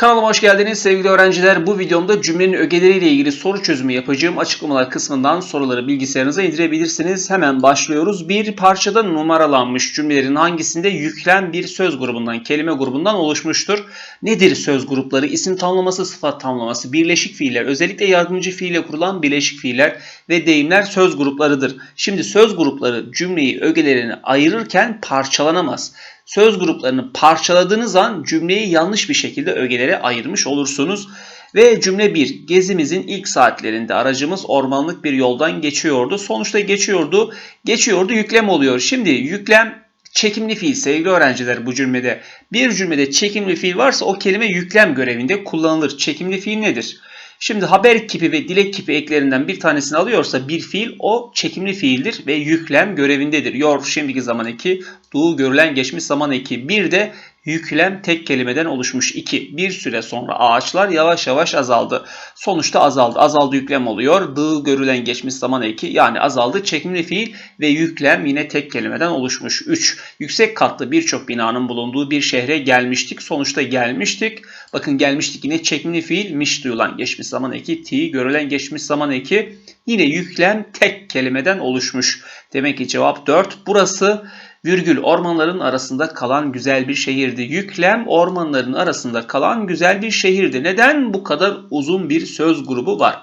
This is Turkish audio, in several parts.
Kanalıma hoş geldiniz sevgili öğrenciler. Bu videomda cümlenin ögeleriyle ilgili soru çözümü yapacağım. Açıklamalar kısmından soruları bilgisayarınıza indirebilirsiniz. Hemen başlıyoruz. Bir parçada numaralanmış cümlelerin hangisinde yüklem bir söz grubundan, kelime grubundan oluşmuştur? Nedir söz grupları? İsim tamlaması, sıfat tamlaması, birleşik fiiller, özellikle yardımcı fiille kurulan birleşik fiiller ve deyimler söz gruplarıdır. Şimdi söz grupları cümleyi ögelerine ayırırken parçalanamaz söz gruplarını parçaladığınız an cümleyi yanlış bir şekilde ögelere ayırmış olursunuz. Ve cümle 1. Gezimizin ilk saatlerinde aracımız ormanlık bir yoldan geçiyordu. Sonuçta geçiyordu. Geçiyordu yüklem oluyor. Şimdi yüklem çekimli fiil sevgili öğrenciler bu cümlede. Bir cümlede çekimli fiil varsa o kelime yüklem görevinde kullanılır. Çekimli fiil nedir? Şimdi haber kipi ve dilek kipi eklerinden bir tanesini alıyorsa bir fiil o çekimli fiildir ve yüklem görevindedir. Yor şimdiki zaman eki, do görülen geçmiş zaman eki. Bir de yüklem tek kelimeden oluşmuş. 2. Bir süre sonra ağaçlar yavaş yavaş azaldı. Sonuçta azaldı. Azaldı yüklem oluyor. Dı görülen geçmiş zaman eki yani azaldı. Çekimli fiil ve yüklem yine tek kelimeden oluşmuş. 3. Yüksek katlı birçok binanın bulunduğu bir şehre gelmiştik. Sonuçta gelmiştik. Bakın gelmiştik yine çekimli fiil miş duyulan geçmiş zaman eki. Ti görülen geçmiş zaman eki. Yine yüklem tek kelimeden oluşmuş. Demek ki cevap 4. Burası virgül ormanların arasında kalan güzel bir şehirdi. Yüklem ormanların arasında kalan güzel bir şehirdi. Neden bu kadar uzun bir söz grubu var?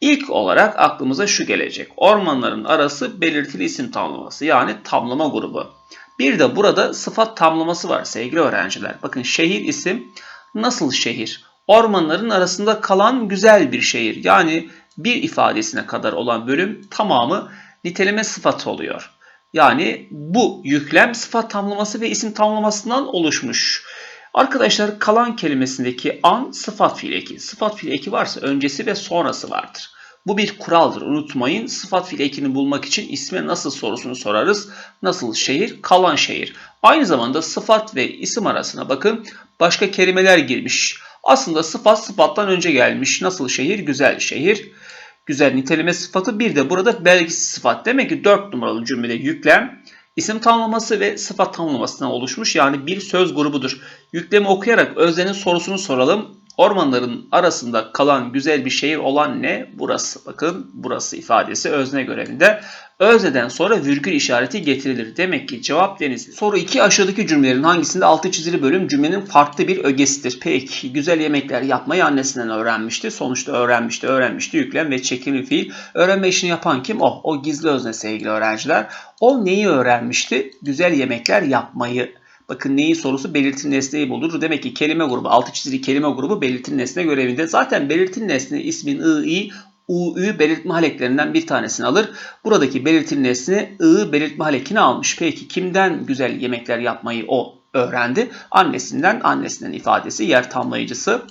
İlk olarak aklımıza şu gelecek. Ormanların arası belirtili isim tamlaması yani tamlama grubu. Bir de burada sıfat tamlaması var sevgili öğrenciler. Bakın şehir isim nasıl şehir? Ormanların arasında kalan güzel bir şehir. Yani bir ifadesine kadar olan bölüm tamamı niteleme sıfatı oluyor. Yani bu yüklem sıfat tamlaması ve isim tamlamasından oluşmuş. Arkadaşlar kalan kelimesindeki an sıfat fiil eki. Sıfat fiil eki varsa öncesi ve sonrası vardır. Bu bir kuraldır unutmayın. Sıfat fiil ekini bulmak için isme nasıl sorusunu sorarız. Nasıl şehir? Kalan şehir. Aynı zamanda sıfat ve isim arasına bakın başka kelimeler girmiş. Aslında sıfat sıfattan önce gelmiş. Nasıl şehir? Güzel şehir güzel niteleme sıfatı bir de burada belgisiz sıfat. Demek ki 4 numaralı cümlede yüklem isim tamlaması ve sıfat tamlamasından oluşmuş yani bir söz grubudur. Yüklemi okuyarak öznenin sorusunu soralım. Ormanların arasında kalan güzel bir şehir olan ne? Burası. Bakın burası ifadesi özne görevinde. Özneden sonra virgül işareti getirilir. Demek ki cevap Denizli. Soru 2 aşağıdaki cümlelerin hangisinde altı çizili bölüm cümlenin farklı bir ögesidir? Peki güzel yemekler yapmayı annesinden öğrenmişti. Sonuçta öğrenmişti, öğrenmişti. Yüklem ve çekimli fiil. Öğrenme işini yapan kim? O. O gizli özne sevgili öğrenciler. O neyi öğrenmişti? Güzel yemekler yapmayı Bakın neyi sorusu belirtin nesneyi bulur. Demek ki kelime grubu, altı çizili kelime grubu belirtin nesne görevinde. Zaten belirtin nesne ismin ı, i, u, ü belirtme haleklerinden bir tanesini alır. Buradaki belirtin nesne ı belirtme halekini almış. Peki kimden güzel yemekler yapmayı o öğrendi? Annesinden, annesinden ifadesi yer tamlayıcısı.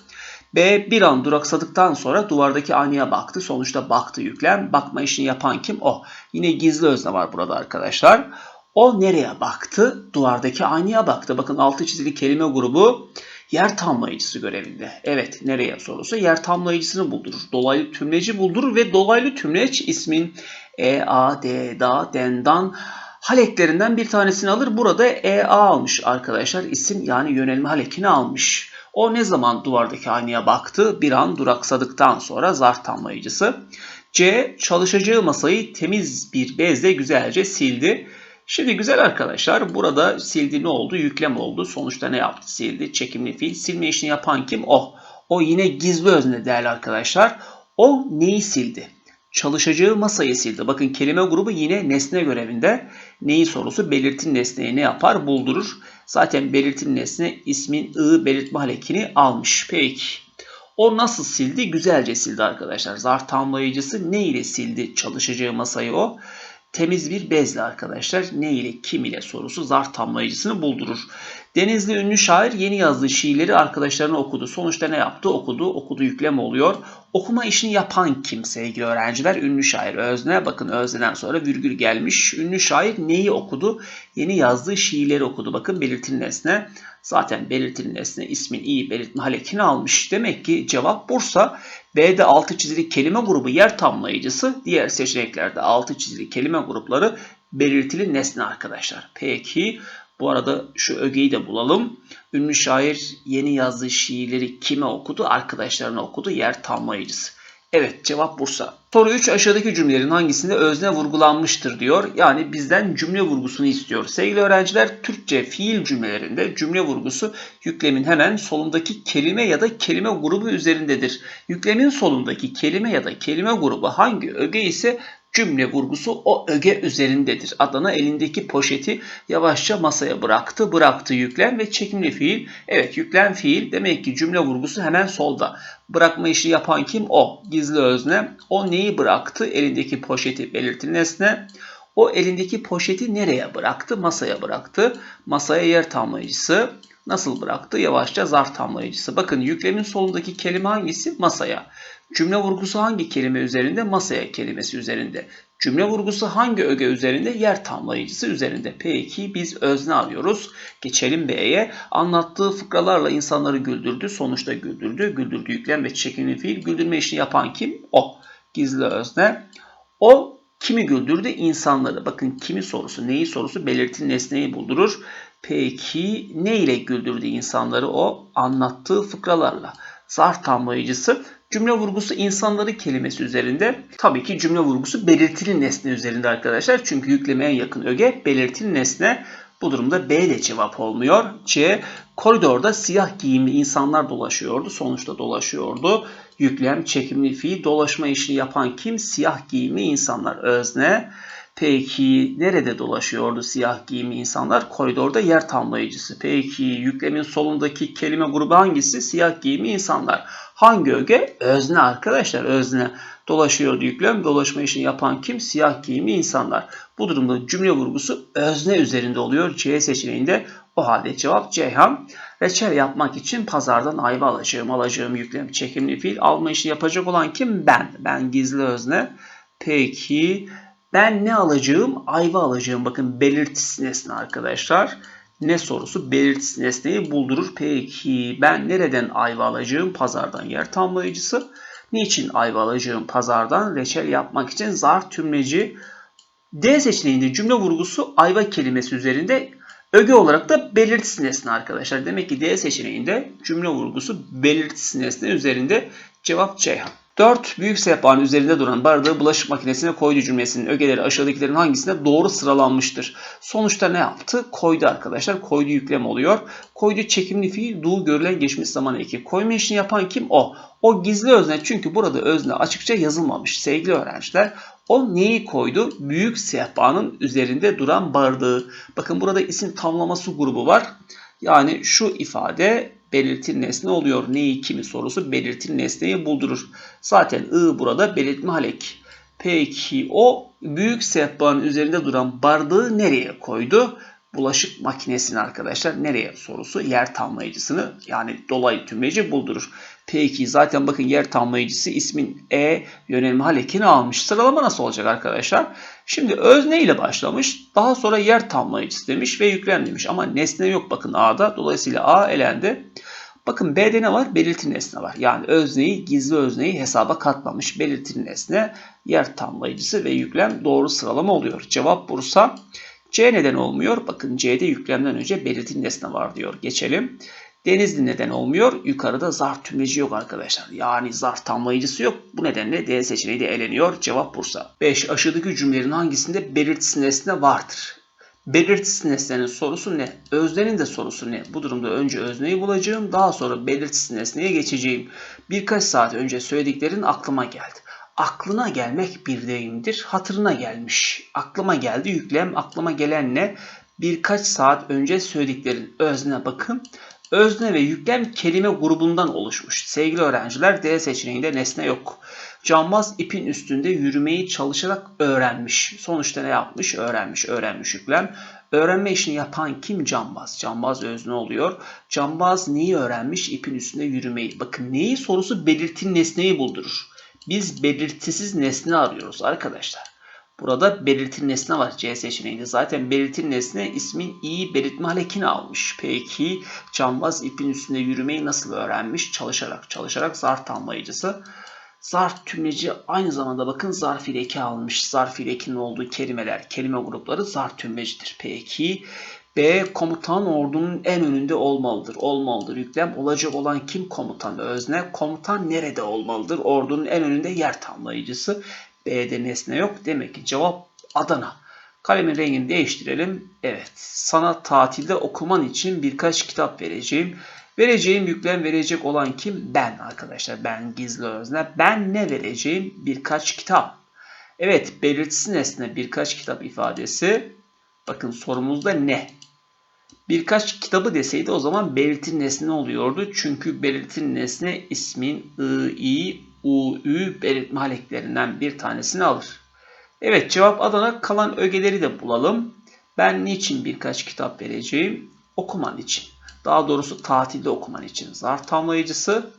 B bir an duraksadıktan sonra duvardaki aynaya baktı. Sonuçta baktı yüklem. Bakma işini yapan kim? O. Yine gizli özne var burada arkadaşlar. O nereye baktı? Duvardaki aynaya baktı. Bakın altı çizili kelime grubu yer tamlayıcısı görevinde. Evet nereye sorusu yer tamlayıcısını buldurur. Dolaylı tümleci buldurur ve dolaylı tümleç ismin E, A, D, Da, Dendan haleklerinden bir tanesini alır. Burada E, A almış arkadaşlar. İsim yani yönelme halekini almış. O ne zaman duvardaki aynaya baktı? Bir an duraksadıktan sonra zarf tamlayıcısı. C. Çalışacağı masayı temiz bir bezle güzelce sildi. Şimdi güzel arkadaşlar burada sildi ne oldu? Yüklem oldu. Sonuçta ne yaptı? Sildi. Çekimli fiil. Silme işini yapan kim? O. O yine gizli özne değerli arkadaşlar. O neyi sildi? Çalışacağı masayı sildi. Bakın kelime grubu yine nesne görevinde. Neyi sorusu? Belirtin nesneyi ne yapar? Buldurur. Zaten belirtin nesne ismin ı belirtme halekini almış. Peki. O nasıl sildi? Güzelce sildi arkadaşlar. Zarf tamlayıcısı ne ile sildi çalışacağı masayı o? Temiz bir bezle arkadaşlar. Ne ile kim ile sorusu zarf tamlayıcısını buldurur. Denizli ünlü şair yeni yazdığı şiirleri arkadaşlarına okudu. Sonuçta ne yaptı? Okudu. Okudu yüklem oluyor. Okuma işini yapan kim sevgili öğrenciler? Ünlü şair özne. Bakın özneden sonra virgül gelmiş. Ünlü şair neyi okudu? Yeni yazdığı şiirleri okudu. Bakın belirtin nesne. Zaten belirtin nesne ismin iyi belirtme halekini almış. Demek ki cevap Bursa. B'de altı çizili kelime grubu yer tamlayıcısı. Diğer seçeneklerde altı çizili kelime grupları belirtili nesne arkadaşlar. Peki Bu arada şu ögeyi de bulalım. Ünlü şair yeni yazdığı şiirleri kime okudu? Arkadaşlarına okudu. Yer tamlayıcısı. Evet cevap Bursa. Soru 3 aşağıdaki cümlelerin hangisinde özne vurgulanmıştır diyor. Yani bizden cümle vurgusunu istiyor. Sevgili öğrenciler Türkçe fiil cümlelerinde cümle vurgusu yüklemin hemen solundaki kelime ya da kelime grubu üzerindedir. Yüklemin solundaki kelime ya da kelime grubu hangi öge ise cümle vurgusu o öge üzerindedir. Adana elindeki poşeti yavaşça masaya bıraktı. Bıraktı yüklem ve çekimli fiil. Evet yüklem fiil demek ki cümle vurgusu hemen solda. Bırakma işi yapan kim? O. Gizli özne. O neyi bıraktı? Elindeki poşeti belirtili nesne. O elindeki poşeti nereye bıraktı? Masaya bıraktı. Masaya yer tamlayıcısı. Nasıl bıraktı? Yavaşça zarf tamlayıcısı. Bakın yüklemin solundaki kelime hangisi? Masaya. Cümle vurgusu hangi kelime üzerinde? Masaya kelimesi üzerinde. Cümle vurgusu hangi öge üzerinde? Yer tamlayıcısı üzerinde. Peki biz özne arıyoruz. Geçelim B'ye. Anlattığı fıkralarla insanları güldürdü. Sonuçta güldürdü. Güldürdü yüklem ve çekimli fiil. Güldürme işini yapan kim? O. Gizli özne. O kimi güldürdü? İnsanları. Bakın kimi sorusu, neyi sorusu? Belirtin nesneyi buldurur. Peki ne ile güldürdü insanları? O anlattığı fıkralarla. Zarf tamlayıcısı Cümle vurgusu insanları kelimesi üzerinde. Tabii ki cümle vurgusu belirtili nesne üzerinde arkadaşlar. Çünkü yükleme en yakın öge belirtili nesne. Bu durumda B de cevap olmuyor. C. Koridorda siyah giyimli insanlar dolaşıyordu. Sonuçta dolaşıyordu. Yüklem, çekimli fiil, dolaşma işini yapan kim? Siyah giyimli insanlar. Özne. Peki nerede dolaşıyordu siyah giyimli insanlar? Koridorda yer tamlayıcısı. Peki yüklemin solundaki kelime grubu hangisi? Siyah giyimli insanlar. Hangi öge? Özne arkadaşlar özne. Dolaşıyordu yüklem. Dolaşma işini yapan kim? Siyah giyimli insanlar. Bu durumda cümle vurgusu özne üzerinde oluyor. C seçeneğinde o halde cevap Ceyhan. Reçel yapmak için pazardan ayva alacağım. Alacağım yüklem çekimli fiil. Alma işini yapacak olan kim? Ben. Ben gizli özne. Peki ben ne alacağım? Ayva alacağım. Bakın belirtisi nesne arkadaşlar. Ne sorusu? Belirtisi nesneyi buldurur. Peki ben nereden ayva alacağım? Pazardan yer tamlayıcısı. Niçin ayva alacağım? Pazardan reçel yapmak için zar tümleci. D seçeneğinde cümle vurgusu ayva kelimesi üzerinde öge olarak da belirtisi nesne arkadaşlar. Demek ki D seçeneğinde cümle vurgusu belirtisi nesne üzerinde cevap Ceyhan. 4. Büyük sehpanın üzerinde duran bardağı bulaşık makinesine koydu cümlesinin ögeleri aşağıdakilerin hangisinde doğru sıralanmıştır? Sonuçta ne yaptı? Koydu arkadaşlar. Koydu yüklem oluyor. Koydu çekimli fiil, du görülen geçmiş zaman eki. Koyma işini yapan kim? O. O gizli özne çünkü burada özne açıkça yazılmamış sevgili öğrenciler. O neyi koydu? Büyük sehpanın üzerinde duran bardağı. Bakın burada isim tamlaması grubu var. Yani şu ifade belirtil nesne oluyor. Neyi kimi sorusu belirtil nesneyi buldurur. Zaten I burada belirtme halek. Peki o büyük sehpanın üzerinde duran bardağı nereye koydu? Bulaşık makinesini arkadaşlar nereye sorusu yer tamlayıcısını yani dolayı tümleci buldurur. Peki zaten bakın yer tamlayıcısı ismin E yönelme halekini almış. Sıralama nasıl olacak arkadaşlar? Şimdi özne ile başlamış. Daha sonra yer tamlayıcısı demiş ve yüklem demiş. Ama nesne yok bakın A'da. Dolayısıyla A elendi. Bakın B'de ne var? Belirtili nesne var. Yani özneyi, gizli özneyi hesaba katmamış. Belirtili nesne, yer tamlayıcısı ve yüklem doğru sıralama oluyor. Cevap Bursa. C neden olmuyor? Bakın C'de yüklemden önce belirtili nesne var diyor. Geçelim. Denizli neden olmuyor? Yukarıda zarf tümleci yok arkadaşlar. Yani zarf tamlayıcısı yok. Bu nedenle D seçeneği de eleniyor. Cevap Bursa. 5. Aşağıdaki cümlelerin hangisinde belirtisi nesne vardır? Belirtisi nesnenin sorusu ne? Öznenin de sorusu ne? Bu durumda önce özneyi bulacağım. Daha sonra belirtisi nesneye geçeceğim. Birkaç saat önce söylediklerin aklıma geldi. Aklına gelmek bir deyimdir. Hatırına gelmiş. Aklıma geldi yüklem. Aklıma gelen ne? Birkaç saat önce söylediklerin özne bakın. Özne ve yüklem kelime grubundan oluşmuş. Sevgili öğrenciler D seçeneğinde nesne yok. Cambaz ipin üstünde yürümeyi çalışarak öğrenmiş. Sonuçta ne yapmış? Öğrenmiş, öğrenmiş yüklem. Öğrenme işini yapan kim? Cambaz. Cambaz özne oluyor. Cambaz neyi öğrenmiş? İpin üstünde yürümeyi. Bakın neyi sorusu belirtin nesneyi buldurur. Biz belirtisiz nesne arıyoruz arkadaşlar. Burada belirtin nesne var C seçeneğinde. Zaten belirtin nesne ismin iyi belirtme halekini almış. Peki cambaz ipin üstünde yürümeyi nasıl öğrenmiş? Çalışarak. Çalışarak zarf tamlayıcısı. Zarf tümleci aynı zamanda bakın zarf ile almış. Zarf ile olduğu kelimeler, kelime grupları zarf tümlecidir. Peki B. Komutan ordunun en önünde olmalıdır. Olmalıdır. Yüklem olacak olan kim? Komutan özne. Komutan nerede olmalıdır? Ordunun en önünde yer tamlayıcısı. B'de nesne yok. Demek ki cevap Adana. Kalemin rengini değiştirelim. Evet. Sana tatilde okuman için birkaç kitap vereceğim. Vereceğim yüklem verecek olan kim? Ben arkadaşlar. Ben gizli özne. Ben ne vereceğim? Birkaç kitap. Evet. Belirtisiz nesne birkaç kitap ifadesi. Bakın sorumuzda ne? Birkaç kitabı deseydi o zaman belirtin nesne oluyordu. Çünkü belirtin nesne ismin ı, i, u, ü belirtme haleklerinden bir tanesini alır. Evet cevap Adana kalan ögeleri de bulalım. Ben niçin birkaç kitap vereceğim? Okuman için. Daha doğrusu tatilde okuman için. Zarf tamlayıcısı.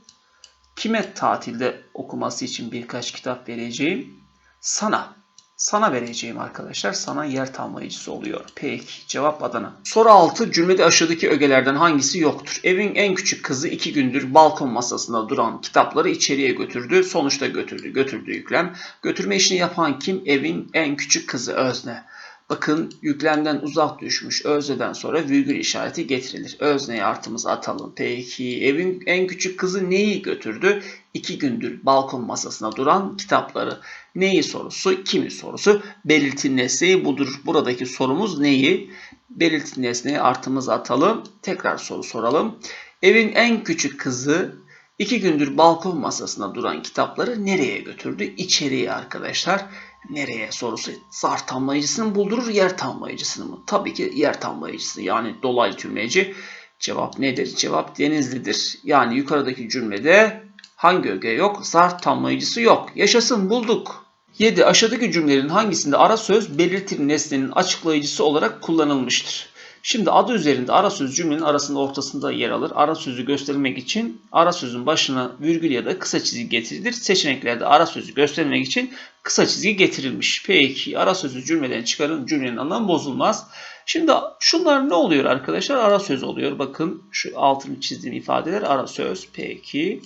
Kime tatilde okuması için birkaç kitap vereceğim? Sana. Sana vereceğim arkadaşlar. Sana yer tamlayıcısı oluyor. Peki cevap Adana. Soru 6 cümlede aşağıdaki ögelerden hangisi yoktur? Evin en küçük kızı iki gündür balkon masasında duran kitapları içeriye götürdü. Sonuçta götürdü. Götürdü yüklem. Götürme işini yapan kim? Evin en küçük kızı özne. Bakın yüklemden uzak düşmüş. Özneden sonra virgül işareti getirilir. Özneye artımızı atalım. Peki evin en küçük kızı neyi götürdü? İki gündür balkon masasına duran kitapları. Neyi sorusu? Kimi sorusu? Belirtin nesneyi budur. Buradaki sorumuz neyi? Belirtin nesneyi artımızı atalım. Tekrar soru soralım. Evin en küçük kızı iki gündür balkon masasına duran kitapları nereye götürdü? İçeriye arkadaşlar nereye sorusu zar tamlayıcısını buldurur yer tamlayıcısını mı? Tabii ki yer tamlayıcısı yani dolaylı tümleci. Cevap nedir? Cevap denizlidir. Yani yukarıdaki cümlede hangi öge yok? Zarf tamlayıcısı yok. Yaşasın bulduk. 7. Aşağıdaki cümlelerin hangisinde ara söz belirtili nesnenin açıklayıcısı olarak kullanılmıştır? Şimdi adı üzerinde ara söz cümlenin arasında ortasında yer alır. Ara sözü göstermek için ara sözün başına virgül ya da kısa çizgi getirilir. Seçeneklerde ara sözü göstermek için kısa çizgi getirilmiş. Peki ara sözü cümleden çıkarın cümlenin anlamı bozulmaz. Şimdi şunlar ne oluyor arkadaşlar? Ara söz oluyor. Bakın şu altını çizdiğim ifadeler ara söz. Peki.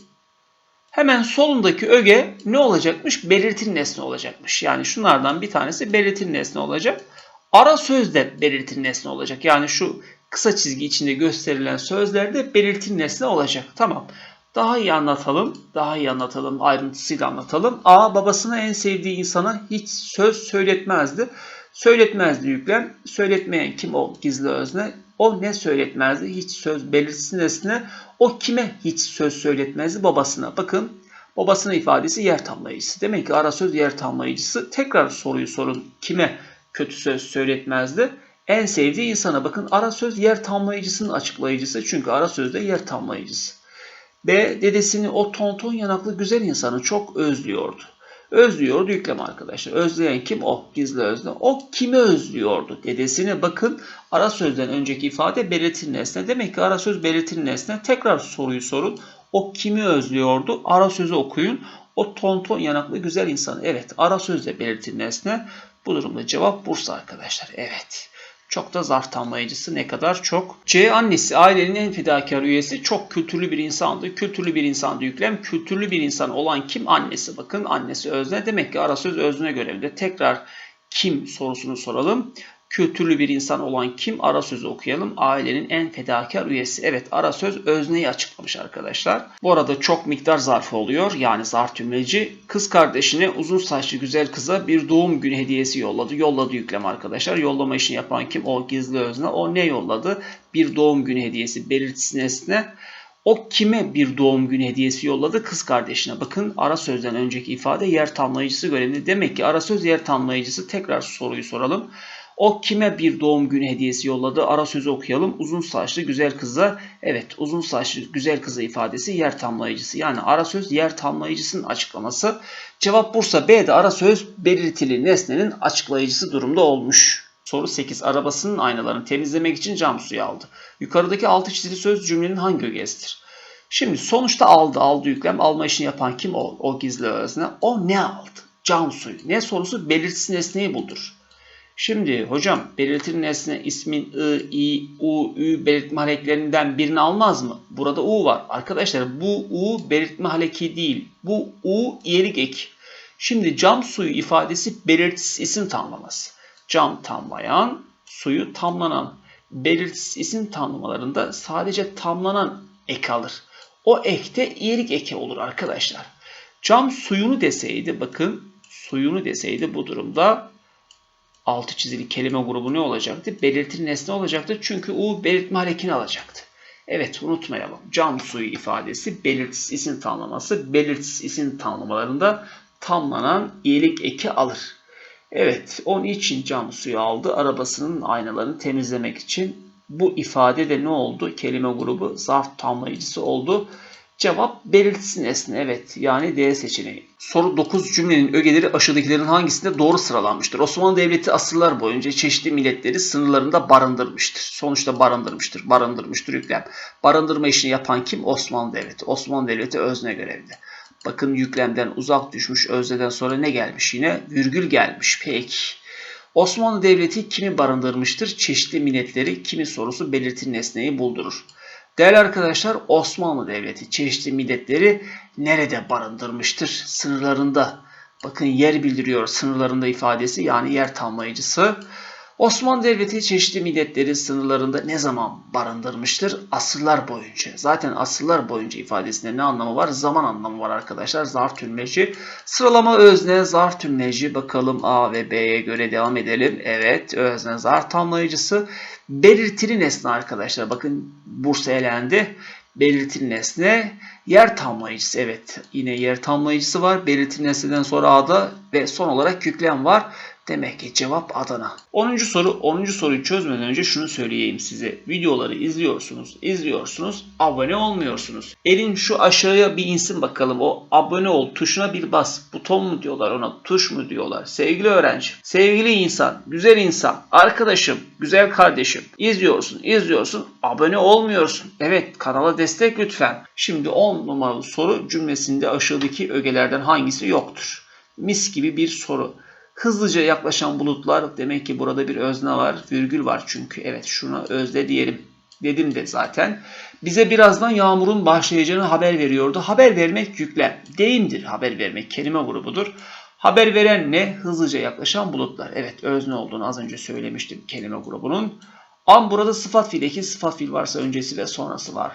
Hemen solundaki öge ne olacakmış? Belirtin nesne olacakmış. Yani şunlardan bir tanesi belirtin nesne olacak. Ara söz de belirtin nesne olacak. Yani şu kısa çizgi içinde gösterilen sözlerde belirtin nesne olacak. Tamam. Daha iyi anlatalım. Daha iyi anlatalım. Ayrıntısıyla anlatalım. A babasına en sevdiği insana hiç söz söyletmezdi. Söyletmezdi yüklem. Söyletmeyen kim o gizli özne? O ne söyletmezdi? Hiç söz belirtisi nesne. O kime hiç söz söyletmezdi? Babasına. Bakın babasına ifadesi yer tamlayıcısı. Demek ki ara söz yer tamlayıcısı. Tekrar soruyu sorun. Kime kötü söz söyletmezdi? En sevdiği insana bakın ara söz yer tamlayıcısının açıklayıcısı. Çünkü ara sözde yer tamlayıcısı. B. Dedesini o tonton yanaklı güzel insanı çok özlüyordu. Özlüyordu yükleme arkadaşlar. Özleyen kim? O. Gizli özne. O kimi özlüyordu? Dedesini bakın ara sözden önceki ifade belirtin nesne. Demek ki ara söz belirtin nesne. Tekrar soruyu sorun. O kimi özlüyordu? Ara sözü okuyun. O tonton yanaklı güzel insanı. Evet ara sözle belirtin nesne. Bu durumda cevap Bursa arkadaşlar. Evet. Çok da zarf tamlayıcısı ne kadar çok. C annesi ailenin en fedakar üyesi çok kültürlü bir insandı. Kültürlü bir insandı yüklem. Kültürlü bir insan olan kim? Annesi. Bakın annesi özne. Demek ki ara söz özne görevli. Tekrar kim sorusunu soralım. Kültürlü bir insan olan kim? Ara sözü okuyalım. Ailenin en fedakar üyesi. Evet ara söz özneyi açıklamış arkadaşlar. Bu arada çok miktar zarfı oluyor. Yani zarf tümleci. Kız kardeşine uzun saçlı güzel kıza bir doğum günü hediyesi yolladı. Yolladı yüklem arkadaşlar. Yollama işini yapan kim? O gizli özne. O ne yolladı? Bir doğum günü hediyesi belirtisi nesne. O kime bir doğum günü hediyesi yolladı? Kız kardeşine. Bakın ara sözden önceki ifade yer tamlayıcısı görevli. Demek ki ara söz yer tamlayıcısı. Tekrar soruyu soralım. O kime bir doğum günü hediyesi yolladı? Ara sözü okuyalım. Uzun saçlı güzel kıza. Evet uzun saçlı güzel kıza ifadesi yer tamlayıcısı. Yani ara söz yer tamlayıcısının açıklaması. Cevap Bursa B'de ara söz belirtili nesnenin açıklayıcısı durumda olmuş. Soru 8. Arabasının aynalarını temizlemek için cam suyu aldı. Yukarıdaki altı çizili söz cümlenin hangi ögesidir? Şimdi sonuçta aldı. Aldı yüklem. Alma işini yapan kim? O, o gizli özne. O ne aldı? Cam suyu. Ne sorusu? Belirtisi nesneyi buldur. Şimdi hocam belirtilen nesne ismin i, i, u, ü belirtme haleklerinden birini almaz mı? Burada u var. Arkadaşlar bu u belirtme haleki değil. Bu u iyelik ek. Şimdi cam suyu ifadesi belirtisiz isim tamlaması. Cam tamlayan, suyu tamlanan. belirtisiz isim tamlamalarında sadece tamlanan ek alır. O ekte iyilik eke olur arkadaşlar. Cam suyunu deseydi bakın suyunu deseydi bu durumda altı çizili kelime grubu ne olacaktı? Belirtili nesne olacaktı. Çünkü U belirtme harekini alacaktı. Evet unutmayalım. Cam suyu ifadesi belirtisiz isim tamlaması. Belirtisiz isim tamlamalarında tamlanan iyilik eki alır. Evet onun için cam suyu aldı? Arabasının aynalarını temizlemek için. Bu ifade de ne oldu? Kelime grubu zarf tamlayıcısı oldu. Cevap belirtisi nesne. Evet yani D seçeneği. Soru 9 cümlenin ögeleri aşağıdakilerin hangisinde doğru sıralanmıştır? Osmanlı Devleti asırlar boyunca çeşitli milletleri sınırlarında barındırmıştır. Sonuçta barındırmıştır. Barındırmıştır yüklem. Barındırma işini yapan kim? Osmanlı Devleti. Osmanlı Devleti özne görevli. Bakın yüklemden uzak düşmüş özneden sonra ne gelmiş yine? Virgül gelmiş. Peki. Osmanlı Devleti kimi barındırmıştır? Çeşitli milletleri kimi sorusu belirtin nesneyi buldurur. Değerli arkadaşlar Osmanlı Devleti çeşitli milletleri nerede barındırmıştır? Sınırlarında. Bakın yer bildiriyor sınırlarında ifadesi yani yer tamlayıcısı. Osmanlı Devleti çeşitli milletleri sınırlarında ne zaman barındırmıştır? Asırlar boyunca. Zaten asırlar boyunca ifadesinde ne anlamı var? Zaman anlamı var arkadaşlar. Zarf tümleci. Sıralama özne, zarf tümleci. Bakalım A ve B'ye göre devam edelim. Evet, özne, zarf tamlayıcısı. Belirtili nesne arkadaşlar. Bakın Bursa elendi. Belirtili nesne. Yer tamlayıcısı. Evet, yine yer tamlayıcısı var. Belirtili nesneden sonra A'da ve son olarak yüklem var. Demek ki cevap Adana. 10. soru 10. soruyu çözmeden önce şunu söyleyeyim size. Videoları izliyorsunuz, izliyorsunuz, abone olmuyorsunuz. Elin şu aşağıya bir insin bakalım. O abone ol tuşuna bir bas. Buton mu diyorlar ona, tuş mu diyorlar. Sevgili öğrenci, sevgili insan, güzel insan, arkadaşım, güzel kardeşim. izliyorsun, izliyorsun, abone olmuyorsun. Evet, kanala destek lütfen. Şimdi 10 numaralı soru cümlesinde aşağıdaki ögelerden hangisi yoktur? Mis gibi bir soru. Hızlıca yaklaşan bulutlar demek ki burada bir özne var. Virgül var çünkü. Evet şuna özne diyelim. Dedim de zaten. Bize birazdan yağmurun başlayacağını haber veriyordu. Haber vermek yüklem. Deyimdir haber vermek. Kelime grubudur. Haber veren ne? Hızlıca yaklaşan bulutlar. Evet özne olduğunu az önce söylemiştim kelime grubunun. Am burada sıfat fiildeki sıfat fiil varsa öncesi ve sonrası var.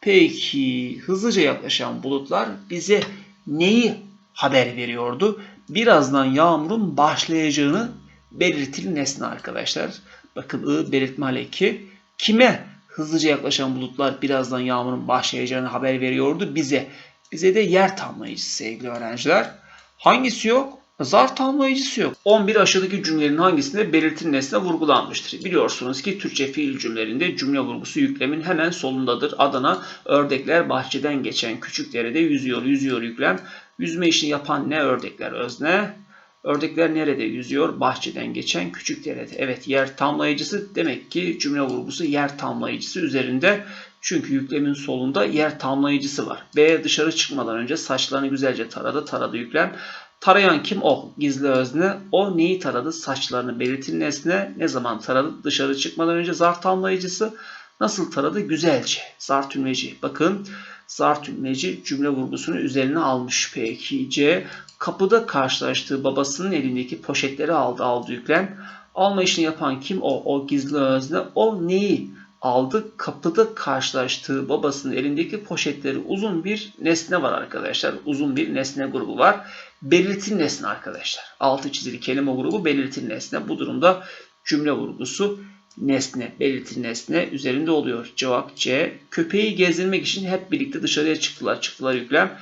Peki hızlıca yaklaşan bulutlar bize neyi haber veriyordu? Birazdan yağmurun başlayacağını belirtili nesne arkadaşlar. Bakın I belirtme haleki kime hızlıca yaklaşan bulutlar birazdan yağmurun başlayacağını haber veriyordu bize. Bize de yer tamlayıcısı sevgili öğrenciler. Hangisi yok? Zarf tamlayıcısı yok. 11 aşağıdaki cümlelerin hangisinde belirtili nesne vurgulanmıştır? Biliyorsunuz ki Türkçe fiil cümlelerinde cümle vurgusu yüklemin hemen solundadır. Adana ördekler bahçeden geçen küçük derede yüzüyor. Yüzüyor yüklem. Yüzme işini yapan ne ördekler özne? Ördekler nerede yüzüyor? Bahçeden geçen küçük derede. Evet yer tamlayıcısı demek ki cümle vurgusu yer tamlayıcısı üzerinde. Çünkü yüklemin solunda yer tamlayıcısı var. B dışarı çıkmadan önce saçlarını güzelce taradı. Taradı yüklem. Tarayan kim? O. Gizli özne. O neyi taradı? Saçlarını belirtin nesne. Ne zaman taradı? Dışarı çıkmadan önce zarf tamlayıcısı. Nasıl taradı? Güzelce. Zarf tümleci. Bakın zar tümleci cümle vurgusunu üzerine almış. Peki C. Kapıda karşılaştığı babasının elindeki poşetleri aldı aldı yüklem. Alma işini yapan kim? O. O gizli özne. O neyi aldı? Kapıda karşılaştığı babasının elindeki poşetleri uzun bir nesne var arkadaşlar. Uzun bir nesne grubu var. Belirtin nesne arkadaşlar. Altı çizili kelime grubu belirtin nesne. Bu durumda cümle vurgusu nesne, belirtili nesne üzerinde oluyor. Cevap C. Köpeği gezdirmek için hep birlikte dışarıya çıktılar. Çıktılar yüklem.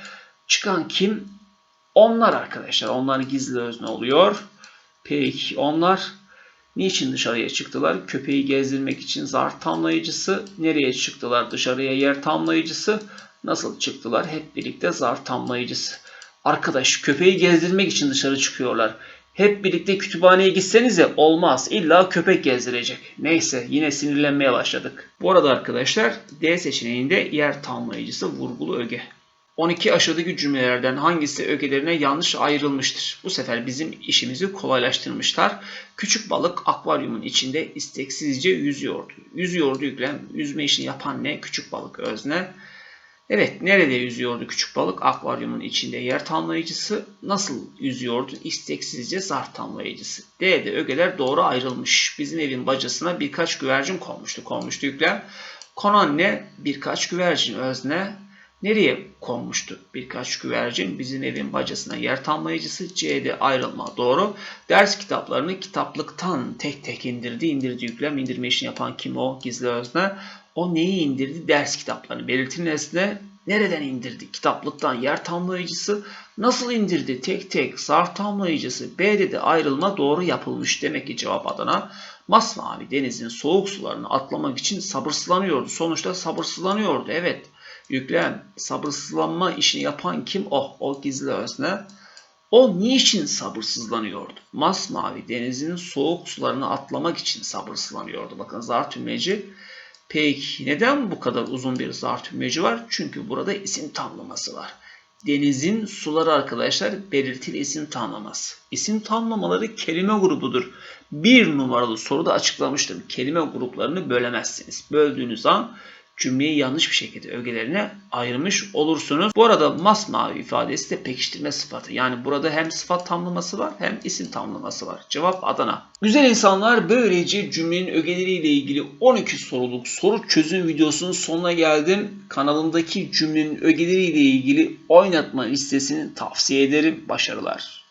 Çıkan kim? Onlar arkadaşlar. Onlar gizli özne oluyor. Peki onlar niçin dışarıya çıktılar? Köpeği gezdirmek için zarf tamlayıcısı. Nereye çıktılar? Dışarıya yer tamlayıcısı. Nasıl çıktılar? Hep birlikte zarf tamlayıcısı. Arkadaş köpeği gezdirmek için dışarı çıkıyorlar. Hep birlikte kütüphaneye gitsenize olmaz. İlla köpek gezdirecek. Neyse yine sinirlenmeye başladık. Bu arada arkadaşlar D seçeneğinde yer tamlayıcısı vurgulu öge. 12 aşağıdaki cümlelerden hangisi ögelerine yanlış ayrılmıştır? Bu sefer bizim işimizi kolaylaştırmışlar. Küçük balık akvaryumun içinde isteksizce yüzüyordu. Yüzüyordu yüklem. Yüzme işini yapan ne? Küçük balık özne. Evet, nerede yüzüyordu küçük balık? Akvaryumun içinde yer tamlayıcısı. Nasıl yüzüyordu? İsteksizce zarf tamlayıcısı. D'de ögeler doğru ayrılmış. Bizim evin bacasına birkaç güvercin konmuştu. Konmuştu yüklem. Konan ne? Birkaç güvercin özne. Nereye konmuştu? Birkaç güvercin bizim evin bacasına yer tamlayıcısı. C'de ayrılma doğru. Ders kitaplarını kitaplıktan tek tek indirdi. İndirdi yüklem. İndirme işini yapan kim o? Gizli özne. O neyi indirdi? Ders kitaplarını. Belirtin nesne nereden indirdi? Kitaplıktan yer tamlayıcısı nasıl indirdi? Tek tek zarf tamlayıcısı B'de de ayrılma doğru yapılmış. Demek ki cevap Adana. Masmavi denizin soğuk sularını atlamak için sabırsızlanıyordu. Sonuçta sabırsızlanıyordu. Evet. Yüklem sabırsızlanma işini yapan kim? O. O gizli özne. O niçin sabırsızlanıyordu? Masmavi denizin soğuk sularını atlamak için sabırsızlanıyordu. Bakın zar tümleci Peki neden bu kadar uzun bir zarf tümleci var? Çünkü burada isim tamlaması var. Denizin suları arkadaşlar belirtili isim tamlaması. İsim tamlamaları kelime grubudur. Bir numaralı soruda açıklamıştım. Kelime gruplarını bölemezsiniz. Böldüğünüz an cümleyi yanlış bir şekilde ögelerine ayırmış olursunuz. Bu arada masmavi ifadesi de pekiştirme sıfatı. Yani burada hem sıfat tamlaması var hem isim tamlaması var. Cevap Adana. Güzel insanlar böylece cümlenin ögeleriyle ilgili 12 soruluk soru çözüm videosunun sonuna geldim. Kanalımdaki cümlenin ögeleriyle ilgili oynatma listesini tavsiye ederim. Başarılar.